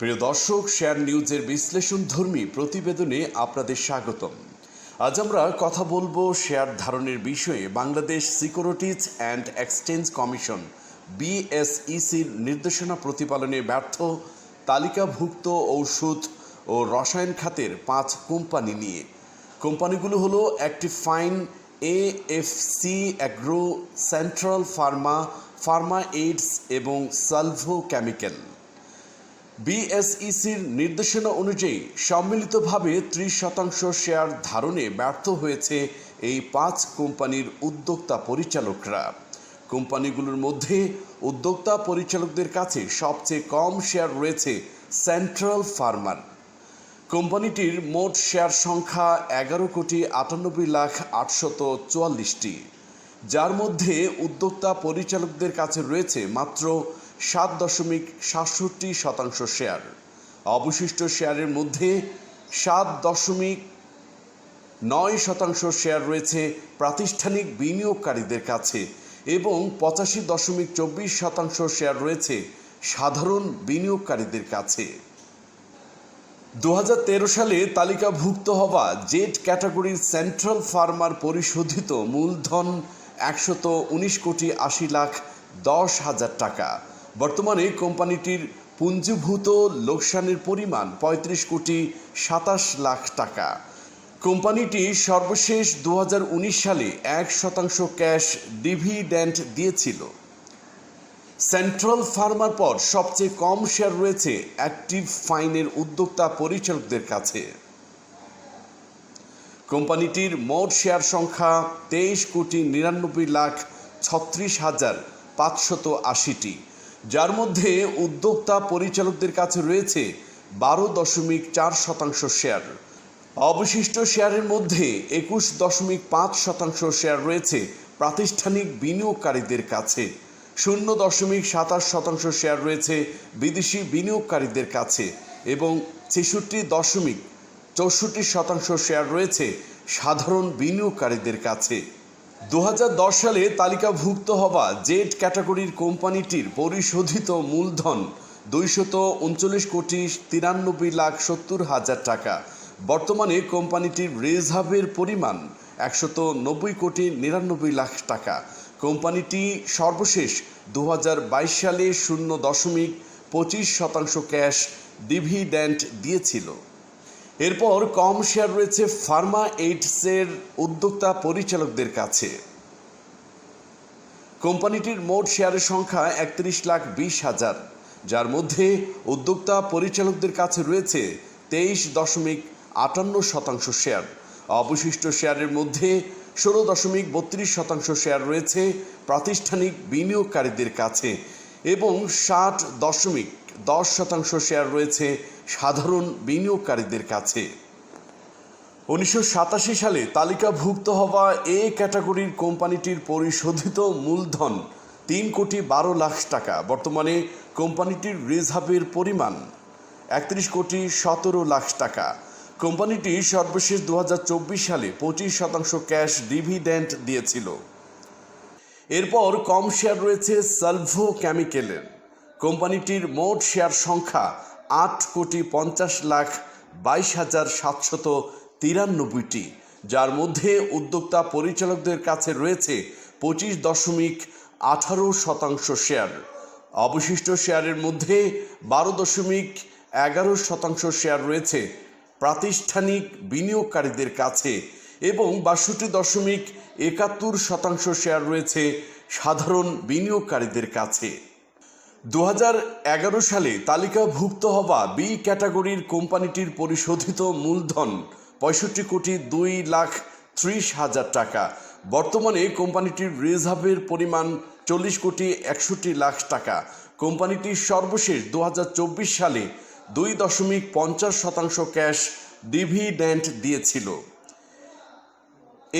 প্রিয় দর্শক শেয়ার নিউজের বিশ্লেষণ ধর্মী প্রতিবেদনে আপনাদের স্বাগতম। আজ আমরা কথা বলব শেয়ার ধারণের বিষয়ে। Bangladesh securities and exchange commission বিএসইসির নির্দেশনা প্রতিপালনে ব্যর্থ, তালিকাভুক্ত ঔষধ ও রসায়ন খাতের পাঁচ কোম্পানি নিয়ে। কোম্পানিগুলো হলো একটি অ্যাক্টিফাইন AFC agro central Pharma Pharma AIDS এবং সালভো কেমিক্যাল বিএসইসির নির্দেশনা অনুযায়ী সম্মিলিতভাবে ত্রিশ শতাংশ শেয়ার ধারণে ব্যর্থ হয়েছে এই পাঁচ কোম্পানির উদ্যোক্তা পরিচালকরা। কোম্পানিগুলোর মধ্যে উদ্যোক্তা পরিচালকদের কাছে সবচেয়ে কম শেয়ার রয়েছে সেন্ট্রাল ফার্মার। কোম্পানিটির মোট শেয়ার সংখ্যা এগারো কোটি আটানব্বই লাখ আটশত চুয়াল্লিশটি। যার মধ্যে উদ্যোক্তা পরিচালকদের কাছে রয়েছে মাত্র সাত দশমিক সাতষট্টি শতাংশ শেয়ার অবশিষ্ট শেয়ারের মধ্যে সাত দশমিক নয় শতাংশ শেয়ার রয়েছে প্রাতিষ্ঠানিক বিনিয়োগকারীদের কাছে এবং পঁচাশি দশমিক চব্বিশ শতাংশ শেয়ার রয়েছে সাধারণ বিনিয়োগকারীদের কাছে। দু হাজার তেরো সালে তালিকাভুক্ত হওয়া জেড ক্যাটাগরির সেন্ট্রাল ফার্মার পরিশোধিত মূলধন একশত উনিশ কোটি আশি লাখ দশ হাজার টাকা। বর্তমানে কোম্পানিটির পুঞ্জীভূত লোকসানের পরিমাণ পঁয়ত্রিশ কোটি সাতাশ লাখ টাকা। কোম্পানিটি সর্বশেষ দু হাজার উনিশ সালে এক শতাংশ ক্যাশ ডিভিডেন্ট দিয়েছিল। সেন্ট্রাল ফার্মার পর সবচেয়ে কম শেয়ার রয়েছে অ্যাক্টিভ ফাইনের উদ্যোক্তা পরিচালকদের কাছে। কোম্পানিটির মোট শেয়ার সংখ্যা তেইশ কোটি নিরানব্বই লাখ ছত্রিশ হাজার পাঁচশত আশিটি। যার মধ্যে উদ্যোক্তা পরিচালকদের কাছে রয়েছে বারো দশমিক চার শতাংশ শেয়ার। অবশিষ্ট শেয়ারের মধ্যে একুশ দশমিক পাঁচ শতাংশ শেয়ার রয়েছে প্রাতিষ্ঠানিক বিনিয়োগকারীদের কাছে। শূন্য দশমিক সাতাশ শতাংশ শেয়ার রয়েছে বিদেশি বিনিয়োগকারীদের কাছে এবং ছেষট্টি দশমিক চৌষট্টি শতাংশ শেয়ার রয়েছে সাধারণ বিনিয়োগকারীদের কাছে। দু হাজার দশ সালে তালিকাভুক্ত হওয়া জেড ক্যাটাগরির কোম্পানিটির পরিশোধিত মূলধন দুইশত উনচল্লিশ কোটি তিরানব্বই লাখ সত্তর হাজার টাকা। বর্তমানে কোম্পানিটির রিজার্ভের পরিমাণ একশত নব্বই কোটি নিরানব্বই লাখ টাকা। কোম্পানিটি সর্বশেষ দু হাজার বাইশ সালে শূন্য দশমিক পঁচিশ শতাংশ ক্যাশ ডিভিডেন্ট দিয়েছিল। এরপর কম শেয়ার রয়েছে ফার্মা এইডসের উদ্যোক্তা পরিচালকদের কাছে। কোম্পানিটির মোট শেয়ারের সংখ্যা একত্রিশ লাখ বিশ হাজার, যার মধ্যে উদ্যোক্তা পরিচালকদের কাছে রয়েছে তেইশ দশমিক আটান্ন শতাংশ শেয়ার। অবশিষ্ট শেয়ারের মধ্যে ষোলো দশমিক বত্রিশ শতাংশ শেয়ার রয়েছে প্রাতিষ্ঠানিক বিনিয়োগকারীদের কাছে এবং ষাট দশমিক দশ শতাংশ শেয়ার রয়েছে সাধারণ বিনিয়োগকারীদের কাছে। উনিশশো সাতাশি সালে তালিকাভুক্ত হওয়া এ ক্যাটাগরির কোম্পানিটির পরিশোধিত মূলধন তিন কোটি বারো লাখ টাকা। বর্তমানে কোম্পানিটির রিজার্ভের পরিমাণ একত্রিশ কোটি সতেরো লাখ টাকা। কোম্পানিটি সর্বশেষ দু হাজার চব্বিশ সালে পঁচিশ শতাংশ ক্যাশ ডিভিডেন্ট দিয়েছিল। এরপর কম শেয়ার রয়েছে সালভো কেমিক্যালের। কোম্পানিটির মোট শেয়ার সংখ্যা আট কোটি পঞ্চাশ লাখ বাইশ হাজার সাতশত তিরানব্বইটি, যার মধ্যে উদ্যোক্তা পরিচালকদের কাছে রয়েছে পঁচিশ দশমিক আঠারো শতাংশ শেয়ার। অবশিষ্ট শেয়ারের মধ্যে বারো দশমিক এগারো শতাংশ শেয়ার রয়েছে প্রাতিষ্ঠানিক বিনিয়োগকারীদের কাছে এবং বাষট্টি দশমিক একাত্তর শতাংশ শেয়ার রয়েছে সাধারণ বিনিয়োগকারীদের কাছে। দু হাজার এগারো সালে তালিকাভুক্ত হওয়া বি ক্যাটাগরির কোম্পানিটির পরিশোধিত মূলধন পঁয়ষট্টি কোটি দুই লাখ ত্রিশ হাজার টাকা। বর্তমানে কোম্পানিটির রিজার্ভের পরিমাণ চল্লিশ কোটি একষট্টি লাখ টাকা। কোম্পানিটি সর্বশেষ দু হাজার চব্বিশ সালে দুই দশমিক পঞ্চাশ শতাংশ ক্যাশ ডিভিডেন্ট দিয়েছিল।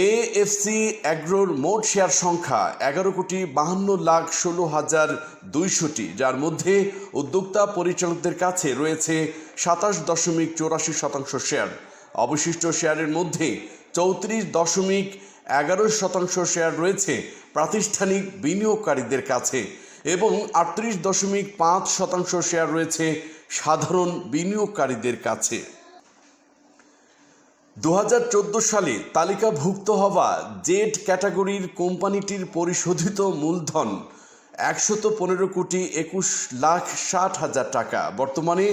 এএফসি অ্যাগ্রোর মোট শেয়ার সংখ্যা এগারো কোটি বাহান্ন লাখ ষোলো হাজার দুইশোটি, যার মধ্যে উদ্যোক্তা পরিচালকদের কাছে রয়েছে সাতাশ দশমিক চৌরাশি শতাংশ শেয়ার অবশিষ্ট শেয়ারের মধ্যে চৌত্রিশ দশমিক এগারো শতাংশ শেয়ার রয়েছে প্রাতিষ্ঠানিক বিনিয়োগকারীদের কাছে এবং আটত্রিশ দশমিক পাঁচ শতাংশ শেয়ার রয়েছে সাধারণ বিনিয়োগকারীদের কাছে। দু হাজার চোদ্দ সালে তালিকাভুক্ত হওয়া জেড ক্যাটাগরির কোম্পানিটির পরিশোধিত মূলধন একশত পনেরো কোটি একুশ লাখ ষাট হাজার টাকা। বর্তমানে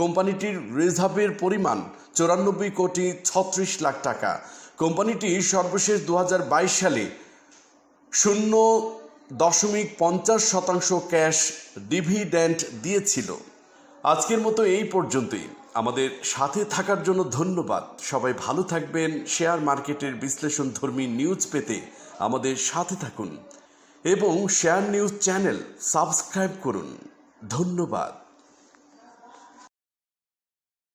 কোম্পানিটির রিজার্ভের পরিমাণ চুরানব্বই কোটি ছত্রিশ লাখ টাকা। কোম্পানিটি সর্বশেষ দু হাজার বাইশ সালে শূন্য দশমিক পঞ্চাশ শতাংশ ক্যাশ ডিভিডেন্ট দিয়েছিল। আজকের মতো এই পর্যন্তই। আমাদের সাথে থাকার জন্য ধন্যবাদ। সবাই ভালো থাকবেন। শেয়ার মার্কেটের বিশ্লেষণ ধর্মী নিউজ পেতে আমাদের সাথে থাকুন। এবং শেয়ার নিউজ চ্যানেল সাবস্ক্রাইব করুন। ধন্যবাদ।